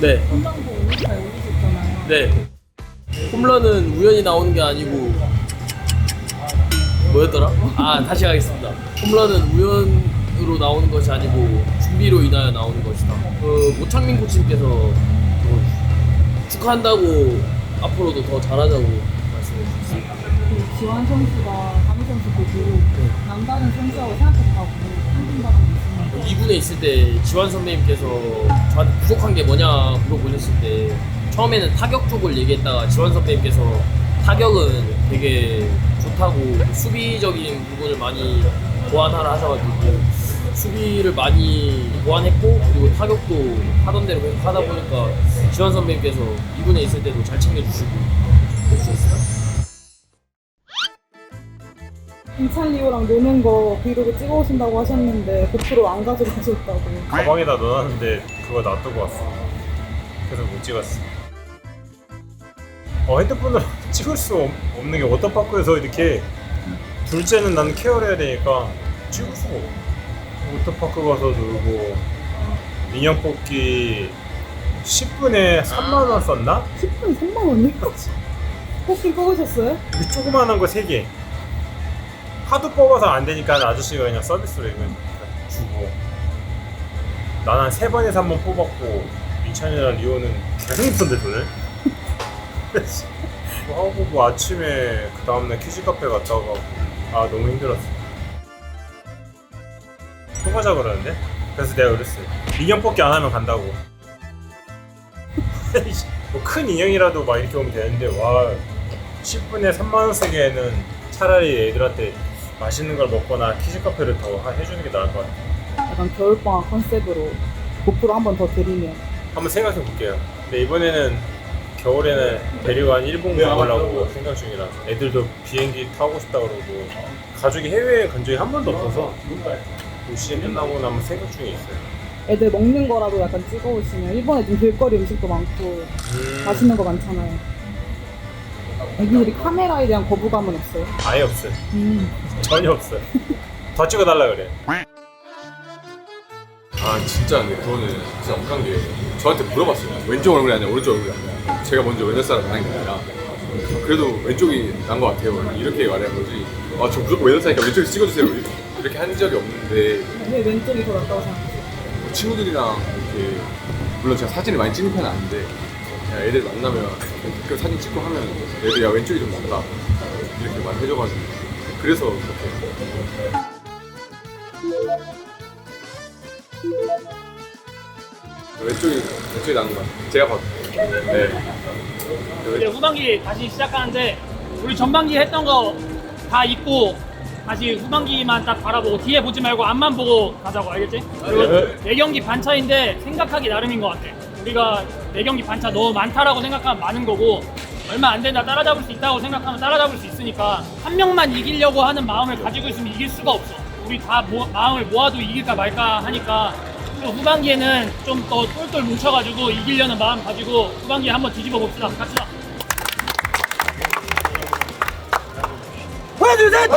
네, 홈런도 5m 올리셨잖아요. 네. 홈런은 우연히 나오는 게 아니고 뭐였더라? 아 다시 가겠습니다. 홈런은 우연으로 나오는 것이 아니고 준비로 인하여 나오는 것이다. 그 모창민 코치님께서 뭐 축하한다고 앞으로도 더 잘하자고 말씀해 주셨습니다. 그 지환 선수가 강희 선수 보고 남다른 선수라고 생각했다고 2군에 있을 때 지환 선배님께서 저한테 부족한 게 뭐냐 물어보셨을 때 처음에는 타격 쪽을 얘기했다가 지환 선배님께서 타격은 되게 좋다고 수비적인 부분을 많이 보완하라 하셔가지고 수비를 많이 보완했고 그리고 타격도 하던 대로 계속 하다 보니까 지환 선배님께서 2군에 있을 때도 잘 챙겨주시고 인찬 리오랑 노는 거 브이로그 찍어오신다고 하셨는데 고프로 안 가져가셨다고. 가방에다 넣어놨는데 그거 놔두고 왔어. 그래서 못 찍었어. 어, 핸드폰으로 찍을 수 없- 없는 게 워터파크에서 이렇게 둘째는 나는 케어를 해야 되니까 찍을 수가 없어. 워터파크 가서 놀고 인형 뽑기 10분에 3만 원 썼나? 10분에 3만 원이요? 뽑기 뽑으셨어요? 그 조그만한 거 3개. 하도 뽑아서 안 되니까 아저씨가 그냥 서비스로 이거 주고. 난한세 번에서 한 번 뽑았고, 민찬이랑 리오는 계속 썼는데 돈을. 뭐 하고 뭐 아침에 그 다음날 키즈 카페 갔다가 아 너무 힘들었어. 또 가자 그러는데? 그래서 내가 그랬어요. 인형 뽑기 안 하면 간다고. 뭐 큰 인형이라도 막 이렇게 오면 되는데 와 10분에 3만 원 쓰기에는 차라리 애들한테 맛있는 걸 먹거나 키즈 카페를 더 하- 해주는 게 나을 것 같아요. 약간 겨울방학 컨셉으로 고프로 한 번 더 드리면. 한번 생각해 볼게요. 근데 이번에는 겨울에는 데리고 한 일본 가보려고 생각 중이라 애들도 비행기 타고 싶다 그러고 가족이 해외에 간 적이 한 번도 없어서 올 시즌 끝나고 나면 생각 중에 있어요. 애들 먹는 거라도 약간 찍어오시면 일본에 좀 길거리 음식도 많고 음, 맛있는 거 많잖아요. 애기들이 카메라에 대한 거부감은 없어요. 아예 없어요. 음. 전혀 없어요. 더 찍어달라 그래. 아 진짜 근데 그거는 진짜 억한 게 저한테 물어봤어요. 왼쪽 얼굴이 아니라 오른쪽 얼굴이 아니라. 제가 먼저 왼쪽 사람 하는 게 아니라. 그래도 왼쪽이 난 것 같아요. 이렇게 말한 거지. 아 저 무조건 왼쪽 사니까 왼쪽에 찍어주세요. 이렇게 한 적이 없는데. 왜 왼쪽이 더 낫다고 생각해요? 뭐 친구들이랑 이렇게 물론 제가 사진을 많이 찍는 편은 아닌데 그냥 애들 만나면 그 사진 찍고 하면 애들이 야 왼쪽이 좀 낫다. 이렇게 많이 해줘가지고 그래서 왼쪽이 왼쪽이 나은 것 같아요 제가 봐도 네 이제 후반기 다시 시작하는데 우리 전반기 했던 거 다 잊고 다시 후반기만 딱 바라보고 뒤에 보지 말고 앞만 보고 가자고 알겠지? 그리고 네 경기 반차인데 생각하기 나름인 것 같아. 우리가 네 경기 반차 너무 많다라고 생각하면 많은 거고 얼마 안 된다 따라잡을 수 있다고 생각하면 따라잡을 수 있으니까 한 명만 이기려고 하는 마음을 가지고 있으면 이길 수가 없어. 우리 다 모, 마음을 모아도 이길까 말까 하니까 후반기에는 좀 더 똘똘 뭉쳐가지고 이기려는 마음 가지고 후반기에 한번 뒤집어 봅시다. 같이 다 하나 둘 셋!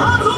Yeah.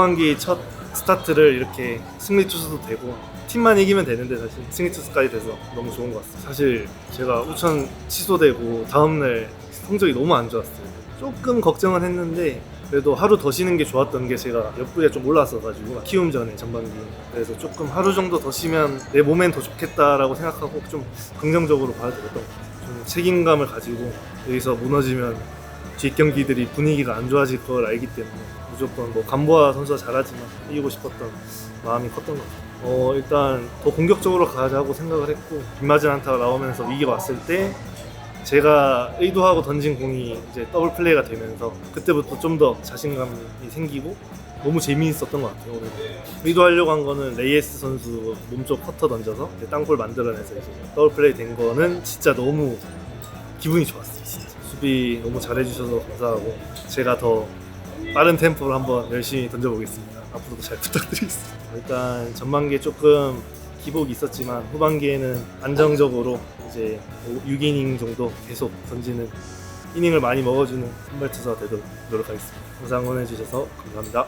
후반기 첫 스타트를 이렇게 승리 투수도 되고 팀만 이기면 되는데 사실 승리 투수까지 돼서 너무 좋은 것 같습니다. 사실 제가 우천 취소되고 다음날 성적이 너무 안 좋았어요. 조금 걱정은 했는데 그래도 하루 더 쉬는 게 좋았던 게 제가 옆구리가 좀 올랐어가지고 키움 전에 전반기 그래서 조금 하루 정도 더 쉬면 내 몸엔 더 좋겠다라고 생각하고 좀 긍정적으로 받아들였던 것 같아요. 좀 책임감을 가지고 여기서 무너지면 뒷 경기들이 분위기가 안 좋아질 걸 알기 때문에 무조건 뭐 간보아 선수가 잘하지만 이기고 싶었던 마음이 컸던 것 같아요. 어 일단 더 공격적으로 가자고 생각을 했고 빗맞은 안타가 나오면서 위기가 왔을 때 제가 의도하고 던진 공이 이제 더블 플레이가 되면서 그때부터 좀 더 자신감이 생기고 너무 재미있었던 것 같아요. 오늘 의도하려고 한 거는 레이에스 선수 몸쪽 커터 던져서 땅볼 만들어내서 이제 더블 플레이 된 거는 진짜 너무 기분이 좋았어요. 수비 너무 잘해주셔서 감사하고 제가 더 빠른 템포로 한번 열심히 던져보겠습니다. 앞으로도 잘 부탁드리겠습니다. 일단 전반기에 조금 기복이 있었지만 후반기에는 안정적으로 이제 6이닝 정도 계속 던지는 이닝을 많이 먹어주는 선발 투수가 되도록 노력하겠습니다. 항상 응원해주셔서 감사합니다.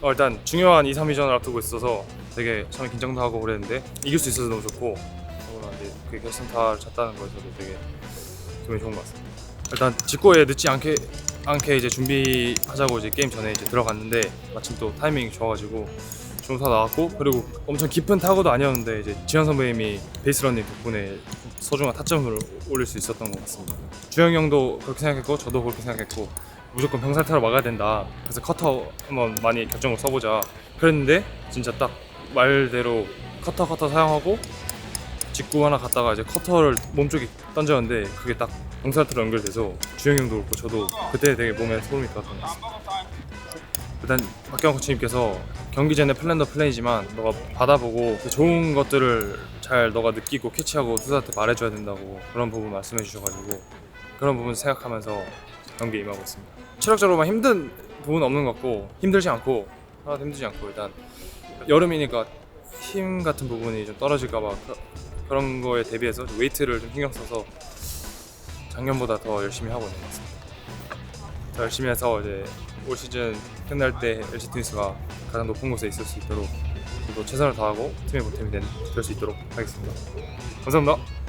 어, 일단 중요한 2, 3위전을 앞두고 있어서 되게 처음에 긴장도 하고 그랬는데 이길 수 있어서 너무 좋고 그 결승타를 쳤다는 거에서도 되게 기분이 좋은 것 같습니다. 일단 직구에 늦지 않게 않게 이제 준비하자고 이제 게임 전에 이제 들어갔는데 마침 또 타이밍이 좋아가지고 타 나왔고 그리고 엄청 깊은 타구도 아니었는데 이제 지현 선배님이 베이스런닝 덕분에 소중한 타점을 올릴 수 있었던 것 같습니다. 주영 형도 그렇게 생각했고 저도 그렇게 생각했고 무조건 병살타로 막아야 된다. 그래서 커터 한번 많이 결정을 써보자. 그랬는데 진짜 딱 말대로 커터 커터 사용하고 직구 하나 갔다가 이제 커터를 몸쪽에 던졌는데 그게 딱 병살타로 연결돼서 주영 형도 그렇고 저도 그때 되게 몸에 소름이 돋았던 것 같습니다. 일단 박경 코치님께서 경기 전에 플랜더 플레이지만 너가 받아보고 그 좋은 것들을 잘 너가 느끼고 캐치하고 투수한테 말해줘야 된다고 그런 부분 말씀해 주셔가지고 그런 부분 생각하면서 경기에 임하고 있습니다. 체력적으로만 힘든 부분은 없는 것 같고 힘들지 않고 하나도 힘들지 않고 일단 여름이니까 힘 같은 부분이 좀 떨어질까봐 그- 그런 거에 대비해서 웨이트를 좀 신경 써서 작년보다 더 열심히 하고 있는 것 같습니다. 더 열심히 해서 이제 올 시즌 끝날 때 LG 트윈스가 가장 높은 곳에 있을 수 있도록 저도 최선을 다하고 팀의 보탬이 될 수 있도록 하겠습니다. 감사합니다.